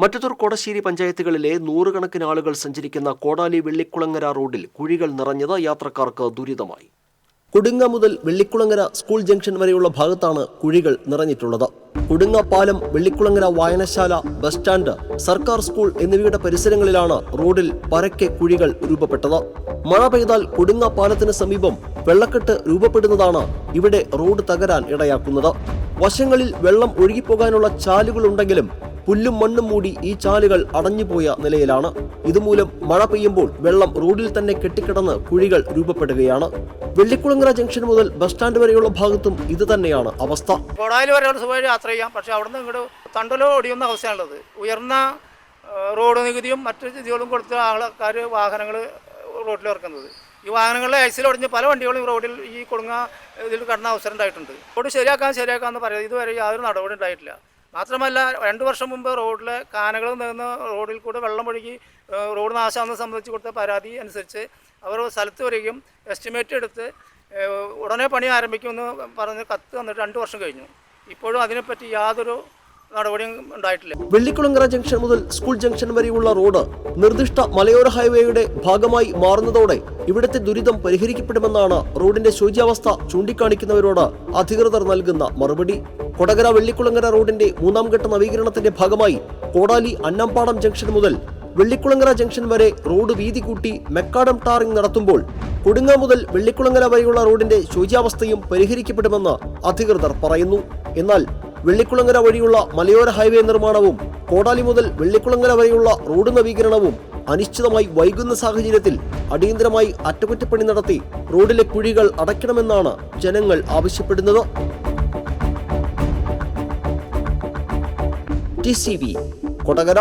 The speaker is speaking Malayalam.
മറ്റത്തൂർ കോടശ്ശേരി പഞ്ചായത്തുകളിലെ നൂറുകണക്കിന് ആളുകൾ സഞ്ചരിക്കുന്ന കോടാലി വെള്ളിക്കുളങ്ങര റോഡിൽ കുഴികൾ നിറഞ്ഞത് യാത്രക്കാർക്ക് ദുരിതമായി. കുടുങ്ങ മുതൽ വെള്ളിക്കുളങ്ങര സ്കൂൾ ജംഗ്ഷൻ വരെയുള്ള ഭാഗത്താണ് കുഴികൾ നിറഞ്ഞിട്ടുള്ളത്. കുടുങ്ങ പാലം വെള്ളിക്കുളങ്ങര വായനശാല ബസ് സ്റ്റാൻഡ് സർക്കാർ സ്കൂൾ എന്നിവയുടെ പരിസരങ്ങളിലാണ് റോഡിൽ പരക്കെ കുഴികൾ രൂപപ്പെട്ടത്. മഴ പെയ്താൽ കുടുങ്ങ പാലത്തിന് സമീപം വെള്ളക്കെട്ട് രൂപപ്പെടുന്നതാണ് ഇവിടെ റോഡ് തകരാൻ ഇടയാക്കുന്നത്. വശങ്ങളിൽ വെള്ളം ഒഴുകിപ്പോകാനുള്ള ചാലുകളുണ്ടെങ്കിലും പുല്ലും മണ്ണും മൂടി ഈ ചാലുകൾ അടഞ്ഞുപോയ നിലയിലാണ്. ഇതുമൂലം മഴ പെയ്യുമ്പോൾ വെള്ളം റോഡിൽ തന്നെ കെട്ടിക്കിടന്ന് കുഴികൾ രൂപപ്പെടുകയാണ്. വെള്ളിക്കുളങ്ങര ജംഗ്ഷൻ മുതൽ ബസ് സ്റ്റാൻഡ് വരെയുള്ള ഭാഗത്തും ഇത് തന്നെയാണ് അവസ്ഥ. കോടായിൽ വരെ അവിടെ യാത്ര ചെയ്യാം പക്ഷേ അവിടുന്ന് ഇങ്ങോട്ട് തണ്ടലോ ഓടിയുന്ന അവസ്ഥയാണുള്ളത്. ഉയർന്ന റോഡ് നികുതിയും മറ്റു നികുതികളും കൊടുത്ത ആൾക്കാർ വാഹനങ്ങൾ റോഡിൽ ഇറക്കുന്നത്. ഈ വാഹനങ്ങളിലെ ഐസിൽ ഒടിഞ്ഞ് പല വണ്ടികളും റോഡിൽ ഈ കൊടുങ്ങ ഇതിൽ കടന്ന അവസരം ഉണ്ടായിട്ടുണ്ട്. റോഡ് ശരിയാക്കാൻ ശരിയാക്കാമെന്ന് പറയുന്നത് ഇതുവരെ യാതൊരു നടപടി ഉണ്ടായിട്ടില്ല. മാത്രമല്ല രണ്ട് വർഷം മുമ്പ് റോഡിൽ കാനകൾ നിന്ന് റോഡിൽ കൂടെ വെള്ളം ഒഴുകി റോഡ് നാശമാണെന്ന് സംബന്ധിച്ച് കൊടുത്ത പരാതി അനുസരിച്ച് അവർ സ്ഥലത്ത് വരികയും എസ്റ്റിമേറ്റ് എടുത്ത് ഉടനെ പണി ആരംഭിക്കുമെന്ന് പറഞ്ഞ് കത്ത് തന്നിട്ട് രണ്ട് വർഷം കഴിഞ്ഞു. ഇപ്പോഴും അതിനെപ്പറ്റി യാതൊരു ഉണ്ടായിട്ടില്ല. വെള്ളിക്കുളങ്ങര ജംഗ്ഷൻ മുതൽ സ്കൂൾ ജംഗ്ഷൻ വരെയുള്ള റോഡ് നിർദ്ദിഷ്ട മലയോര ഹൈവേയുടെ ഭാഗമായി മാറുന്നതോടെ ഇവിടുത്തെ ദുരിതം പരിഹരിക്കപ്പെടുമെന്നാണ് റോഡിന്റെ ശോച്യാവസ്ഥ ചൂണ്ടിക്കാണിക്കുന്നവരോട് അധികൃതർ നൽകുന്ന മറുപടി. കൊടകര വെള്ളിക്കുളങ്ങര റോഡിന്റെ മൂന്നാം ഘട്ട നവീകരണത്തിന്റെ ഭാഗമായി കോടാലി അന്നംപാടം ജംഗ്ഷൻ മുതൽ വെള്ളിക്കുളങ്ങര ജംഗ്ഷൻ വരെ റോഡ് വീതി കൂട്ടി മെക്കാഡം ടാറിംഗ് നടത്തുമ്പോൾ കൊടുങ്ങ മുതൽ വെള്ളിക്കുളങ്ങര വരെയുള്ള റോഡിന്റെ ശോച്യാവസ്ഥയും പരിഹരിക്കപ്പെടുമെന്ന് അധികൃതർ പറയുന്നു. എന്നാൽ വെള്ളിക്കുളങ്ങര വഴിയുള്ള മലയോര ഹൈവേ നിർമ്മാണവും കോടാലി മുതൽ വെള്ളിക്കുളങ്ങര വരെയുള്ള റോഡ് നവീകരണവും അനിശ്ചിതമായി വൈകുന്ന സാഹചര്യത്തിൽ അടിയന്തരമായി അറ്റകുറ്റപ്പണി നടത്തി റോഡിലെ കുഴികൾ അടയ്ക്കണമെന്നാണ് ജനങ്ങൾ ആവശ്യപ്പെടുന്നത്. T C Kodakara